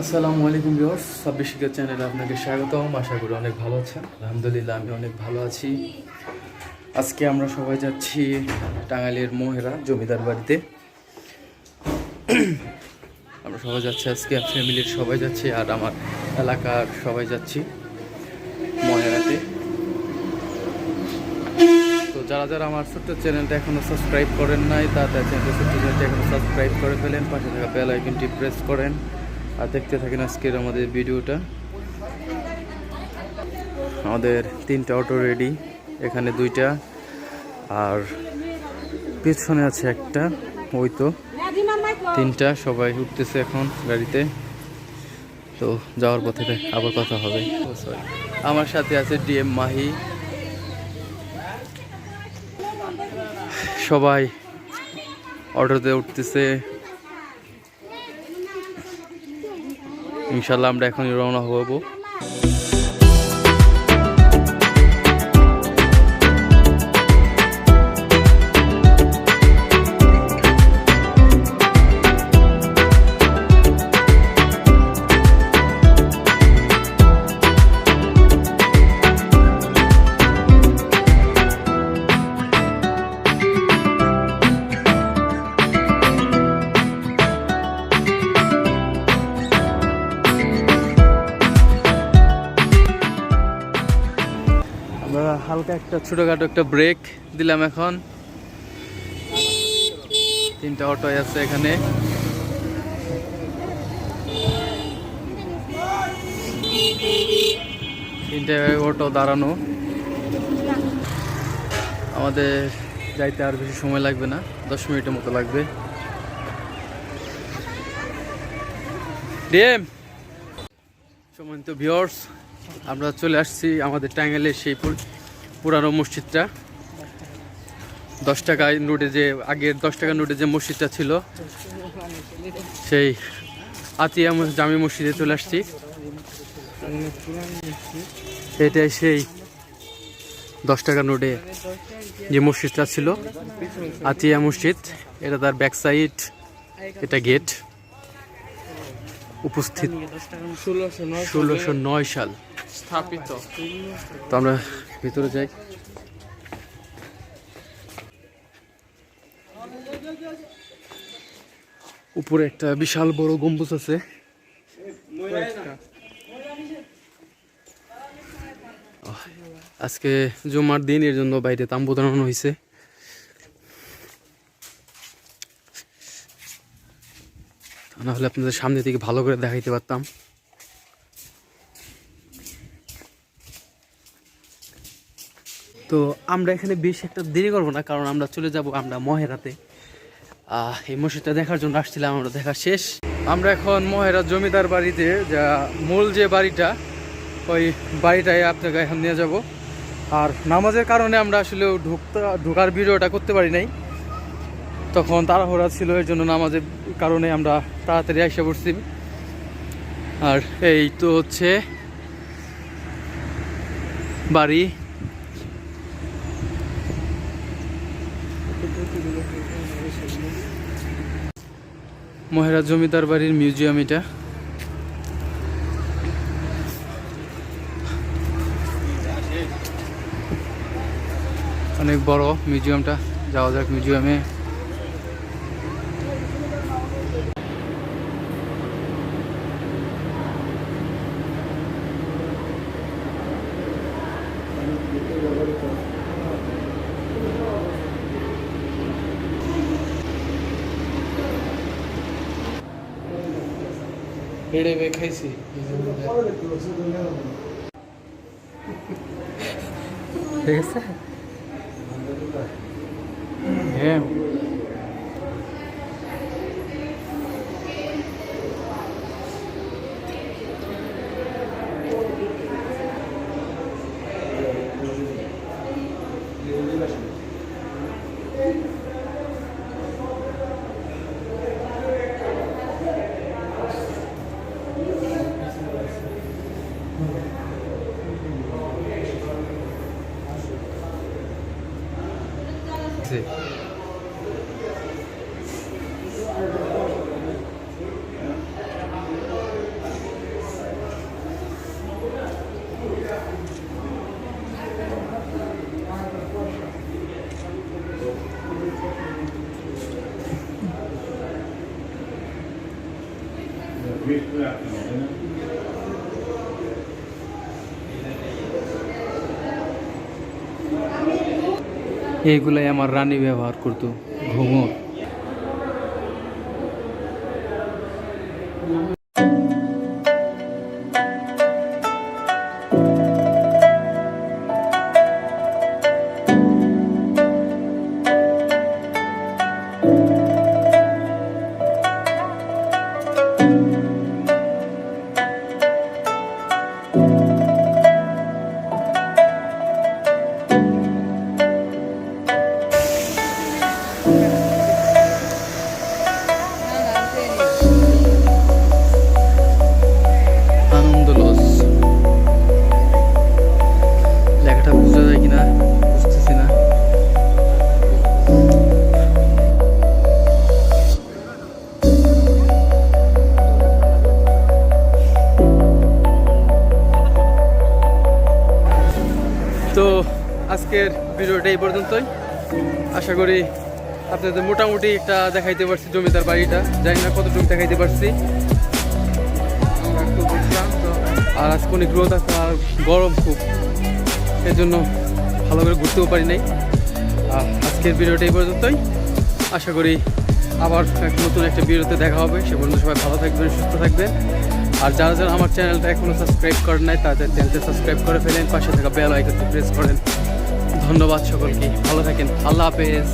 আসসালামু আলাইকুম ভিউয়ার্স, ছাব্বিশ শিকার চ্যানেলে আপনাকে স্বাগতম, আশা করি অনেক ভালো আছেন। আলহামদুলিল্লাহ, আমি অনেক ভালো আছি। আজকে আমরা সবাই যাচ্ছি টাঙ্গাইলের মোহেরা জমিদার বাড়িতে। আমরা সবাই যাচ্ছি আজকে, ফ্যামিলির সবাই যাচ্ছি আর আমার এলাকার সবাই যাচ্ছি মহেরাতে। তো যারা যারা আমার ছোট্ট চ্যানেলটা এখনও সাবস্ক্রাইব করেন নাই, তারা চ্যানেলটা ছোট্ট চ্যানেলটা এখনও সাবস্ক্রাইব করে ফেলেন। পাশে থাকা বেল আইকনটি প্রেস করেন। আর দেখতে থাকেন আজকের আমাদের ভিডিওটা। আমাদের তিনটা অটো রেডি এখানে দুইটা, আর পেছনে আছে একটা, ওই তো তিনটা, সবাই উঠতেছে এখন গাড়িতে। তো যাওয়ার পথে আবার কথা হবে। আমার সাথে আছে ডিএম মাহি। সবাই অটোতে উঠতেছে। ইনশাল্লাহ আমরা এখন রওনা হব। হালকা একটা ছোটখাটো একটা ব্রেক দিলাম এখন। তিনটা অটো আছে এখানে। তিনটে অটো দাঁড়ানো। আমাদের যাইতে আর বেশি সময় লাগবে না, দশ মিনিটের মতো লাগবে। ডিএম, সম্মানিত ভিওর্স আমরা চলে আসছি আমাদের টাঙ্গাইলের সেই পুরানো মসজিদটা। দশ টাকা নোটে যে, আগের দশ টাকা নোটে যে মসজিদটা ছিল, সেই আতিয়া জামি মসজিদে চলে আসছি। এটাই সেই দশ টাকা নোটে যে মসজিদটা ছিল, আতিয়া মসজিদ। এটা তার ব্যাক সাইড এটা গেট উপস্থিত। ষোলোশো নয় সাল স্থাপিত। তো আমরা ভিতরে যাই। উপরে একটা বিশাল বড় গম্বুজ আছে। আজকে জুমার দিন এর জন্য বাইরে তাম্বু টানানো হয়েছে। নাহলে আপনাদের সামনে থেকে ভালো করে দেখাইতে পারতাম। তো আমরা এখানে বেশি একটা দেরি করব না, কারণ আমরা চলে যাব আমরা মহেরাতে। এই মসজিদটা দেখার জন্য আসছিলাম, আমরা দেখা শেষ। আমরা এখন মহেরা জমিদার বাড়িতে, যা মূল যে বাড়িটা, ওই বাড়িটায় আপনাকে এখন নিয়ে যাব। আর নামাজের কারণে আমরা আসলে ঢুকতে ঢোকার ভিডিওটা করতে পারি নাই। তখন তাড়াহুড়া ছিল, এর জন্য নামাজের কারণে আমরা তাড়াতাড়ি এসে পড়ছি। আর এই তো হচ্ছে বাড়ি। মহেরা জমিদার বাড়ির মিউজিয়াম এটা। অনেক বড় মিউজিয়ামটা। যাওয়া যাক মিউজিয়ামে। বেড়ে বে খাইছি। ঠিক আছে? হ্যাঁ। 安い上上くらいのね。এইগুলাই আমার রানী ব্যবহার করতো ঘুমোর তো আজকের ভিডিওটা এই পর্যন্তই। আশা করি আপনাদের মোটামুটি একটা দেখাইতে পারছি জমিদার বাড়িটা। জানি না কতটুকু দেখাইতে পারছি। আর আজকে অনেক রোদ আছে আর গরম খুব। সেই জন্য ভালো করে ঘুরতেও পারি নাই। আর আজকের ভিডিওটা এই পর্যন্তই। আশা করি আবার নতুন একটা ভিডিওতে দেখা হবে। সে পর্যন্ত সবাই ভালো থাকবেন, সুস্থ থাকবেন। আর যারা যারা আমার চ্যানেলটা এখনও সাবস্ক্রাইব করেন নাই, তাদের চ্যানেলটা সাবস্ক্রাইব করে ফেলেন, পাশে থাকা বেল আইকনটি প্রেস করেন। ধন্যবাদ সকলকে, ভালো থাকেন, আল্লাহ হাফেজ।